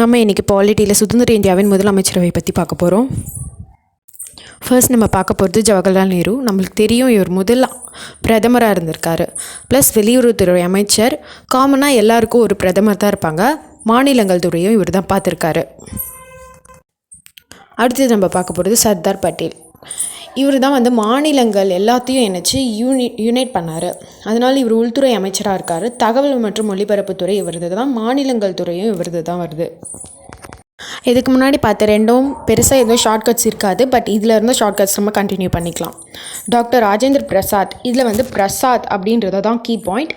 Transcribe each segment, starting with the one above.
நம்ம இன்றைக்கி பாலிட்டியில் சுதந்திர இந்தியாவின் முதலமைச்சரவை பற்றி பார்க்க போகிறோம் ஃபர்ஸ்ட் நம்ம பார்க்க போகிறது ஜவஹர்லால் நேரு. நம்மளுக்கு தெரியும் இவர் முதல் பிரதமராக இருந்திருக்காரு. ப்ளஸ் வெளியுறவுத்துறை அமைச்சர். காமனாக எல்லாருக்கும் ஒரு பிரதமர் தான் இருப்பாங்க. மாநிலங்கள் துறையும் இவர் தான் பார்த்துருக்காரு. அடுத்தது நம்ம பார்க்க போகிறது சர்தார் பட்டேல். இவர் தான் வந்து மாநிலங்கள் எல்லாத்தையும் இணைச்சி யூனி யுனைட் பண்ணார். அதனால் இவர் உள்துறை அமைச்சராக இருக்கார். தகவல் மற்றும் ஒலிபரப்புத்துறை இவரது தான் மாநிலங்கள் துறையும் இவரது தான் வருது. இதுக்கு முன்னாடி பார்த்த ரெண்டும் பெருசாக எதுவும் ஷார்ட்கட்ஸ் இருக்காது. பட் இதில் இருந்த ஷார்ட்கட்ஸ் நம்ம கண்டினியூ பண்ணிக்கலாம். டாக்டர் ராஜேந்திர பிரசாத். இதில் வந்து பிரசாத் அப்படின்றது தான் கீ பாயிண்ட்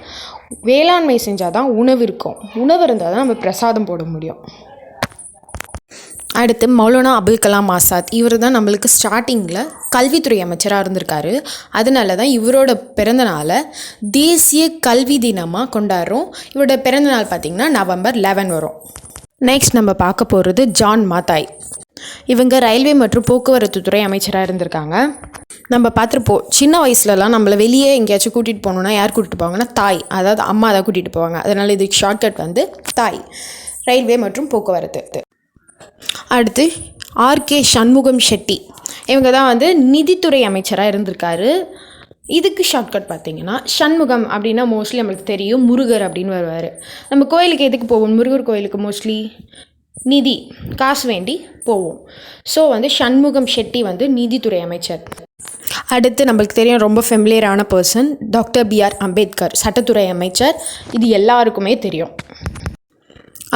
வேளாண்மை செஞ்சால் தான் உணவு இருக்கும். உணவு இருந்தால் தான் நம்ம பிரசாதம் போட முடியும். அடுத்து மௌலானா அபுல் கலாம் ஆசாத். இவர் தான் நம்மளுக்கு ஸ்டார்டிங்கில் கல்வித்துறை அமைச்சராக இருந்திருக்காரு. அதனால தான் இவரோட பிறந்தநாளை தேசிய கல்வி தினமாக கொண்டாடுறோம். இவரோட பிறந்தநாள் பார்த்திங்கன்னா நவம்பர் லெவன் வரும். நெக்ஸ்ட் நம்ம பார்க்க போகிறது ஜான் மாத்தாய். இவங்க ரயில்வே மற்றும் போக்குவரத்து துறை அமைச்சராக இருந்திருக்காங்க. நம்ம பார்த்துருப்போம் சின்ன வயசுலலாம் நம்மளை வெளியே எங்கேயாச்சும் கூட்டிகிட்டு போகணுன்னா யார் கூட்டிகிட்டு போவாங்கன்னா தாய். அதாவது அம்மா தான் கூட்டிகிட்டு போவாங்க. அதனால் இதுக்கு ஷார்ட்கட் வந்து தாய். ரயில்வே மற்றும் போக்குவரத்து. அடுத்து ஆர்கே சண்முகம் ஷெட்டி. இவங்க தான் வந்து நிதித்துறை அமைச்சராக இருந்திருக்காரு. இதுக்கு ஷார்ட்கட் பார்த்தீங்கன்னா சண்முகம் அப்படின்னா மோஸ்ட்லி நம்மளுக்கு தெரியும் முருகர் அப்படின்னு வருவார். நம்ம கோயிலுக்கு எதுக்கு போவோம்? முருகர் கோயிலுக்கு மோஸ்ட்லி நிதி காசு வேண்டி போவோம். ஸோ வந்து சண்முகம் ஷெட்டி வந்து நிதித்துறை அமைச்சர். அடுத்து நம்மளுக்கு தெரியும் ரொம்ப ஃபெமிலியரான person doctor B R Ambedkar சட்டத்துறை அமைச்சர். இது எல்லாருக்குமே தெரியும்.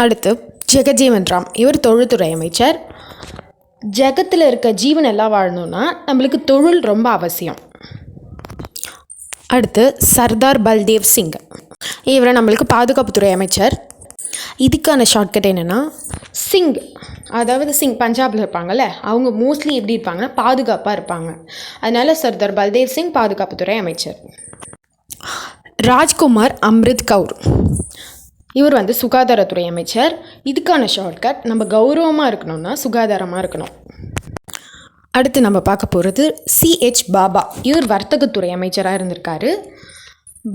அடுத்து ஜெகஜீவன் ராம் இவர் தொழில்துறை அமைச்சர். ஜெகத்தில் இருக்க ஜீவன் எல்லாம் வாழணும்னா நம்மளுக்கு தொழில் ரொம்ப அவசியம். அடுத்து சர்தார் பல்தேவ் சிங். இவரை நம்மளுக்கு பாதுகாப்புத்துறை அமைச்சர். இதுக்கான ஷார்ட்கட் என்னென்னா சிங் அதாவது சிங் பஞ்சாபில் இருப்பாங்கள்ல அவங்க மோஸ்ட்லி எப்படி இருப்பாங்கன்னா பாதுகாப்பாக இருப்பாங்க. அதனால் சர்தார் பல்தேவ் சிங் பாதுகாப்புத்துறை அமைச்சர். ராஜ்குமார் அம்ரித் கவுர். இவர் வந்து சுகாதாரத்துறை அமைச்சர். இதுக்கான ஷார்ட்கட் நம்ம கௌரவமாக இருக்கணும்னா சுகாதாரமாக இருக்கணும். அடுத்து நம்ம பார்க்க போகிறது சிஹெச் பாபா. இவர் வர்த்தகத்துறை அமைச்சராக இருந்திருக்காரு.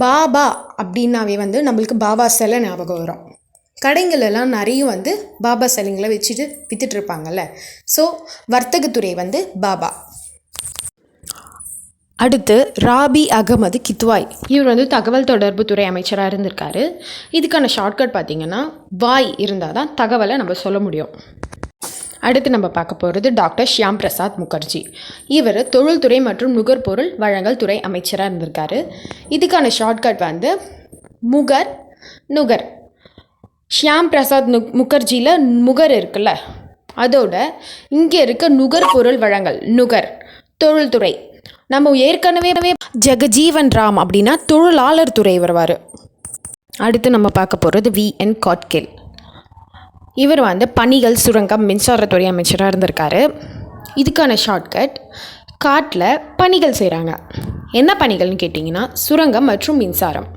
பாபா அப்படின்னாவே வந்து நம்மளுக்கு பாபா சிலை ஞாபகம் வரும். கடைங்களெல்லாம் நிறைய வந்து பாபா சிலைங்களை வச்சுட்டு வித்துட்டு இருப்பாங்கல்ல. ஸோ வர்த்தகத்துறை வந்து பாபா. அடுத்து ராபி அகமது கித்வாய். இவர் வந்து தகவல் தொடர்பு துறை அமைச்சராக இருந்திருக்காரு. இதுக்கான ஷார்ட்கட் பார்த்தீங்கன்னா வாய் இருந்தால் தான் தகவலை நம்ம சொல்ல முடியும். அடுத்து நம்ம பார்க்க போகிறது டாக்டர் ஷியாம் பிரசாத் முகர்ஜி. இவர் தொழில்துறை மற்றும் நுகர்பொருள் வழங்கல் துறை அமைச்சராக இருந்திருக்காரு. இதுக்கான ஷார்ட்கட் வந்து முகர் நுகர். ஷியாம் பிரசாத் நு முகர்ஜியில் முகர் இருக்குல்ல. அதோட இங்கே இருக்க நுகர்பொருள் வழங்கல் நுகர் தொழில்துறை. நம்ம ஏற்கனவே ஜெகஜீவன் ராம் அப்படின்னா தொழிலாளர் துறை வருவார். அடுத்து நம்ம பார்க்க போகிறது வி என் காட்கில். இவர் வந்து பணிகள் சுரங்கம் மின்சாரத்துறை அமைச்சராக இருந்திருக்காரு. இதுக்கான ஷார்ட்கட் காட்டில் பணிகள் செய்கிறாங்க என்ன பணிகள்னு கேட்டிங்கன்னா சுரங்கம் மற்றும் மின்சாரம்.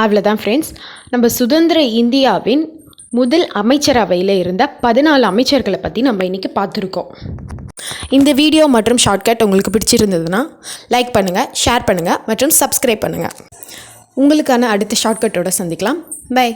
அவ்வளோதான் ஃப்ரெண்ட்ஸ் நம்ம சுதந்திர இந்தியாவின் முதல் அமைச்சரவையில் இருந்த பதினாலு அமைச்சர்களை பற்றி நம்ம இன்றைக்கி பார்த்துருக்கோம். இந்த வீடியோ மற்றும் ஷார்ட்கட் உங்களுக்கு பிடிச்சிருந்ததுன்னா லைக் பண்ணுங்கள் ஷேர் பண்ணுங்கள் மற்றும் சப்ஸ்கிரைப் பண்ணுங்கள் உங்களுக்கான அடுத்த ஷார்ட்கட்டோட சந்திக்கலாம். பை